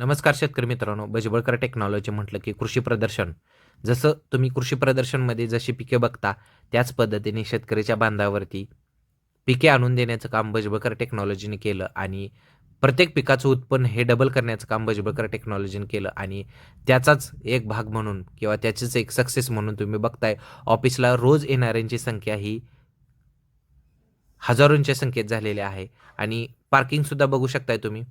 नमस्कार शेतकरी मित्रांनो बजबळकर टेक्नॉलॉजी म्हटलं की कृषी प्रदर्शन. जसं तुम्ही कृषी प्रदर्शनमध्ये जशी पिके बघता त्याच पद्धतीने शेतकऱ्याच्या बांधावरती पिके आणून देण्याचं काम बजबळकर टेक्नॉलॉजीने केलं आणि प्रत्येक पिकाचं उत्पन्न हे डबल करण्याचं काम बजबळकर टेक्नॉलॉजीने केलं आणि त्याचाच एक भाग म्हणून किंवा त्याचीच एक सक्सेस म्हणून तुम्ही बघताय ऑफिसला रोज येणाऱ्यांची संख्या ही हजारोंच्या संख्येत झालेली आहे. आणि पार्किंगसुद्धा बघू शकताय तुम्ही.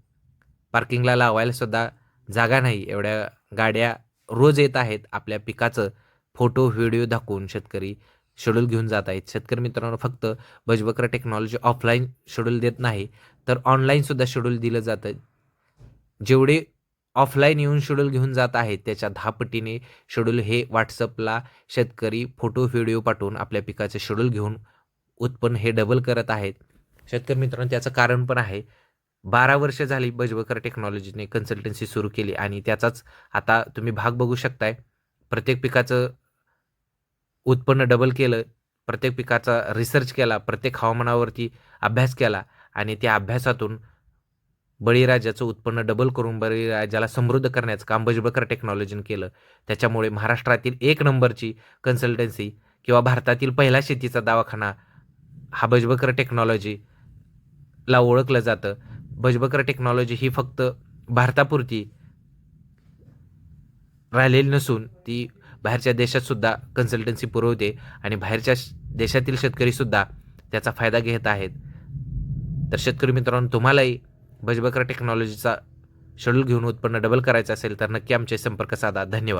पार्किंगला लावायला सुद्धा जागा नाही. एवढ्या गाड्या रोज येत आहेत. आपल्या पिकाचं फोटो व्हिडिओ दाखवून शेतकरी शेड्यूल घेऊन जात आहेत. शेतकरी मित्रांनो फक्त बजबकरा टेक्नॉलॉजी ऑफलाईन शेड्यूल देत नाही तर ऑनलाईनसुद्धा शेड्यूल दिलं जातं जेवढे ऑफलाईन येऊन शेड्यूल घेऊन जात आहेत त्याच्या दहा पटीने शेड्यूल हे व्हॉट्सअपला शेतकरी फोटो व्हिडिओ पाठवून आपल्या पिकाचे शेड्यूल घेऊन उत्पन्न हे डबल करत आहेत. शेतकरी मित्रांनो त्याचं कारण पण आहे. बारा वर्ष झाली बजबकर टेक्नॉलॉजीने कन्सल्टन्सी सुरू केली आणि त्याचाच आता तुम्ही भाग बघू शकताय. प्रत्येक पिकाचं उत्पन्न डबल केलं प्रत्येक पिकाचा रिसर्च केला प्रत्येक हवामानावरती अभ्यास केला आणि त्या अभ्यासातून बळीराजाचं उत्पन्न डबल करून बळीराजाला समृद्ध करण्याचं काम बजबकर टेक्नॉलॉजीने केलं. त्याच्यामुळे महाराष्ट्रातील एक नंबरची कन्सल्टन्सी किंवा भारतातील पहिला शेतीचा दवाखाना हा बजबकर टेक्नॉलॉजीला ओळखलं जातं. बजबकर टेक्नॉलॉजी ही फक्त भारतापुरती राहिलेली नसून ती बाहेरच्या देशातसुद्धा कन्सल्टन्सी पुरवते आणि बाहेरच्या देशातील शेतकरीसुद्धा त्याचा फायदा घेत आहेत. तर शेतकरी मित्रांनो तुम्हालाही बजबकर टेक्नॉलॉजीचा शेड्यूल घेऊन उत्पन्न डबल करायचं असेल तर नक्की आमचे संपर्क साधा. धन्यवाद.